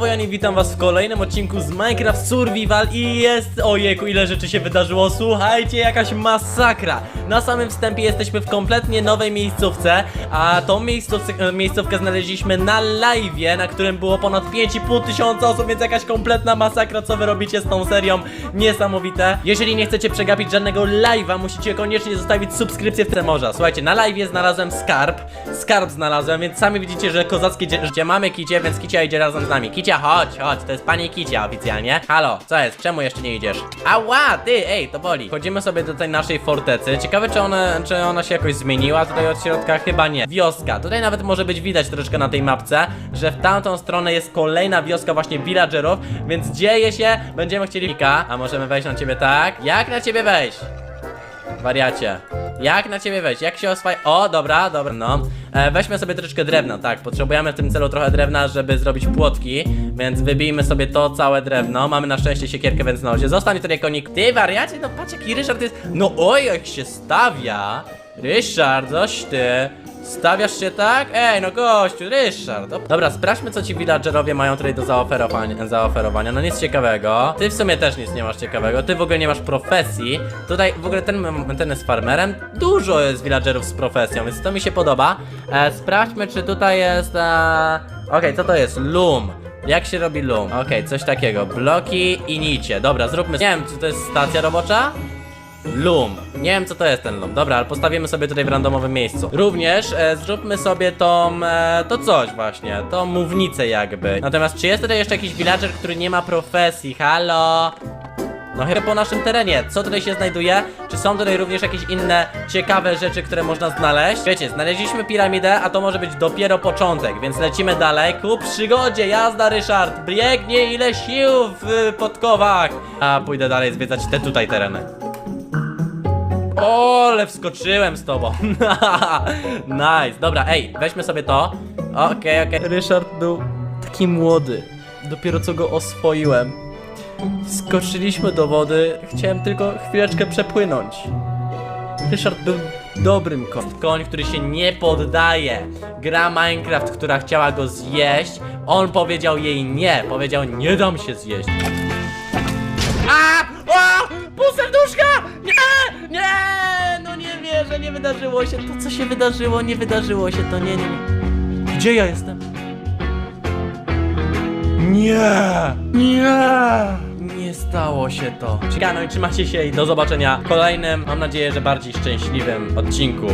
Wojani, witam was w kolejnym odcinku z Minecraft Survival i jest, ojejku, ile rzeczy się wydarzyło, słuchajcie, jakaś masakra. Na samym wstępie jesteśmy w kompletnie nowej miejscówce, a tą miejscówce, miejscówkę znaleźliśmy na live'ie, na którym było ponad 5,5 tysiąca osób, więc jakaś kompletna masakra, co wy robicie z tą serią, niesamowite. Jeżeli nie chcecie przegapić żadnego live'a, musicie koniecznie zostawić subskrypcję w Tremorza. Słuchajcie, na live'ie znalazłem skarb, skarb znalazłem, więc sami widzicie, że kozackie życie mamy Kicie, więc Kicia idzie razem z nami. Kicia, chodź, chodź, to jest pani Kicia oficjalnie. Halo, co jest? Czemu jeszcze nie idziesz? Ała, ty, ej, to boli. Chodzimy sobie do tej naszej fortecy. Ciekawe, czy ona, czy ona się jakoś zmieniła tutaj od środka? Chyba nie. Wioska. Tutaj nawet może być widać troszeczkę na tej mapce, że w tamtą stronę jest kolejna wioska właśnie villagerów, więc dzieje się, będziemy chcieli a możemy wejść na ciebie tak? Jak na ciebie wejść? Wariacie. Jak na ciebie wejść? Jak się oswaj... O, dobra, dobra, no. E, weźmy sobie troszeczkę drewna, tak. Potrzebujemy w tym celu trochę drewna, żeby zrobić płotki, więc wybijmy sobie to całe drewno. Mamy na szczęście siekierkę, więc no, zostań tutaj konik. Ty, wariacie, no patrz jaki Ryszard jest... No oj, jak się stawia. Ryszard, coś ty. Stawiasz się tak? Ej, no gościu, Ryszard. Dobra, sprawdźmy, co ci villagerowie mają tutaj do zaoferowania, zaoferowania. No nic ciekawego. Ty w sumie też nic nie masz ciekawego. Ty w ogóle nie masz profesji. Tutaj w ogóle ten, ten jest farmerem. Dużo jest villagerów z profesją, więc to mi się podoba. E, sprawdźmy, czy tutaj jest... E... Okej, co to jest? Loom. Jak się robi loom? Okej, coś takiego. Bloki i nicie. Dobra, zróbmy... Nie wiem, czy to jest stacja robocza? Loom. Nie wiem co to jest ten loom. Dobra, ale postawimy sobie tutaj w randomowym miejscu. Również e, zróbmy sobie tą, e, to coś właśnie, tą mównicę jakby. Natomiast czy jest tutaj jeszcze jakiś villager, który nie ma profesji? Halo? No chyba po naszym terenie. Co tutaj się znajduje? Czy są tutaj również jakieś inne ciekawe rzeczy, które można znaleźć? Wiecie, znaleźliśmy piramidę, a to może być dopiero początek, więc lecimy dalej ku przygodzie. Jazda, Ryszard! Biegnie ile sił w podkowach! A pójdę dalej zwiedzać te tutaj tereny. Ole, wskoczyłem z tobą. nice. Dobra, ej, weźmy sobie to. Okej, okej. Ryszard był taki młody. Dopiero co go oswoiłem. Skoczyliśmy do wody. Chciałem tylko chwileczkę przepłynąć. Ryszard był dobrym koniem. Koń, który się nie poddaje. Gra Minecraft, która chciała go zjeść. On powiedział jej nie. Powiedział, nie dam się zjeść. Nie wydarzyło się. To co się wydarzyło, nie wydarzyło się to. Nie, nie, nie. Gdzie ja jestem? Nie! Nie! Nie stało się to. Ciekawe, no i trzymajcie się i do zobaczenia w kolejnym, mam nadzieję, że bardziej szczęśliwym odcinku